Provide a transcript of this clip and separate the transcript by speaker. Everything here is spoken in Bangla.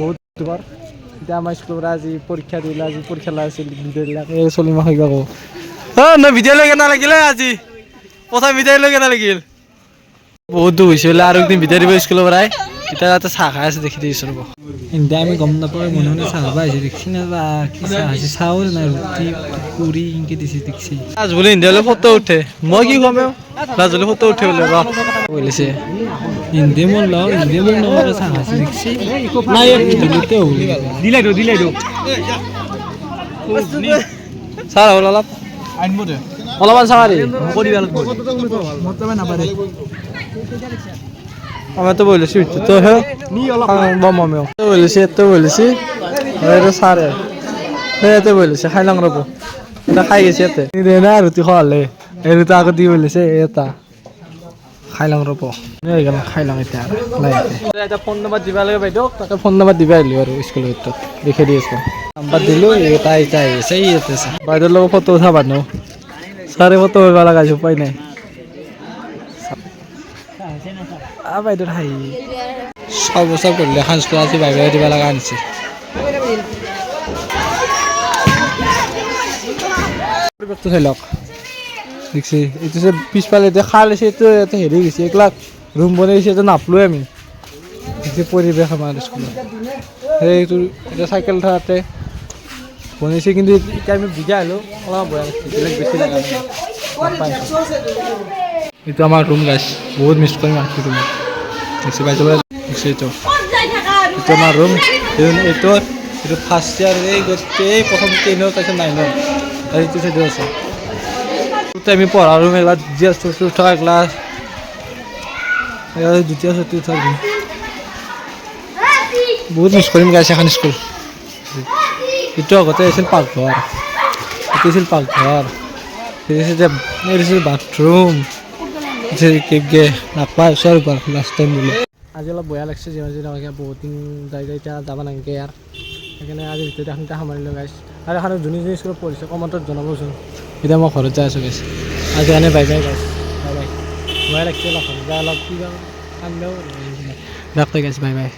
Speaker 1: বহুত দুবাৰ। এতিয়া আমাৰ স্কুলৰ পৰা আজি পৰীক্ষা দিলে আজি পৰীক্ষা লাই আছিল ভিডিঅ'বিলাক এই চলি মাহ শিকাব অঁ নহয় ভিডিঅ' লৈ কেনে লাগিলে আজি। প্ৰথম ভিডিঅ' লৈ কেনে লাগিল বহুত দুখ হৈছে বোলে আৰু একদিন ভিডিঅ' দিব স্কুলৰ পৰাই। এতিয়া তাতে চাহ খাই আছে দেখি দিছোঁ ৰ'ব। এতিয়া আমি গম নাপাওঁ মনে মনে চাহ খাব আহিছে দেখছি না বা কি চাহ আছে চাউল নাই ৰুটি পুৰি এনেকৈ দিছে দেখছি। লাজ বুলি ইণ্ডিয়ালৈ ফটো উঠে। মই কি ক'ম বুলি ফটো উঠে বোলে ৰ বলিছে হিন্দী মোৰ লওঁ হিন্দী মোৰ লগত চাহ খাইছে দেখছি নাই দিলোতে হ'ল
Speaker 2: দিলাই দিও দিলাই দিও
Speaker 1: চাহ হ'ল অলপ
Speaker 2: আনব
Speaker 1: অলপমান চাহ দি
Speaker 2: কৰি ভালো মতবে নাপারে
Speaker 1: আমি তো বলেছি তো হে। বম আমিও তো বলেছি তো বলেছি এটা সারে। সেয়াতে বলেছে খাই লাং রব। এটা খাই গেছে ইয়াতে দে না ৰুটি খোৱালে এই ৰুটি আগত দি বলেছে এটা খাই লাং ৰ'ব এই গেল খাই লাং এতিয়া এতিয়া ফোন নম্বৰ দিব লাগে বাইদেউ। তাকে ফোন নম্বৰ দিব আহিলোঁ আৰু স্কুলৰ ভিতৰত লিখি দি আছোঁ নাম্বাৰ দিলোঁ এটা এতিয়া আহি আছে এই ইয়াতে আছে বাইদেউৰ লগত ফটো উঠা মানুহ চাৰে ফটো উঠিব লগা হৈছে উপায় নাই। আ বাইদেউৰ হাঁহি ছয় বছৰ পঢ়িলে এখন স্কুল আজি বাই বাই দিব লগা আনিছে চাই লওক দেখছি এইটো যে পিছফালে এতিয়া খাল আছে, এইটো ইয়াতে হেৰি গৈছে এইবিলাক ৰুম বনাই দিছে এইটো নাপলোৱে আমি। দেখছি পৰিৱেশ আমাৰ স্কুলত। সেইটো এতিয়া চাইকেল থাকোঁতে বনাইছে, কিন্তু এতিয়া আমি বুজা হ'লেও অলপ বেয়া বেলেগ বেছি এইটো আমাৰ ৰুম গাইছ বহুত মিছ কৰিম আৰু ৰুম দেখছি পাইছোঁ দেখছি এইটো। এইটো আমাৰ ৰুম এইটো এইটো ফাৰ্ষ্ট ইয়াৰ এই গোটেই প্ৰথম টেইনৰ তাৰপিছত নাইনৰ আৰু এইটো চাইডো আছে। এইটো আমি ৰুম এবাৰ দ্বিতীয় চতুৰ্থ ক্লাছ এবাৰ দ্বিতীয় চতুৰ্থ ৰুম বহুত মিছ কৰিম গাইছে এখন স্কুল এইটো আগতে আছিল পাকঘৰ। এইটো আছিল পাকঘৰ। বাথৰুম নাপায় ওচৰ লাষ্ট টাইম বোলে আজি অলপ বেয়া লাগিছে, যিমান যি নহওক বহুত দিন যাই যাই এতিয়া যাব নালাগে ইয়াৰ। সেইকাৰণে আজি ভিতৰতে এখন সামৰিলোঁ গাইছ আৰু এখানে যোনে যোনে স্কুলত পঢ়িছে কমেণ্টত জনাবচোন এতিয়া মই ঘৰত যাই আছোঁ গাইছ আজি এনে bye bye guys bye bye ভয় লাগিছে অলপ যা অলপ কিবা কান্দেও ৰাখতে গাইছ বাই বাই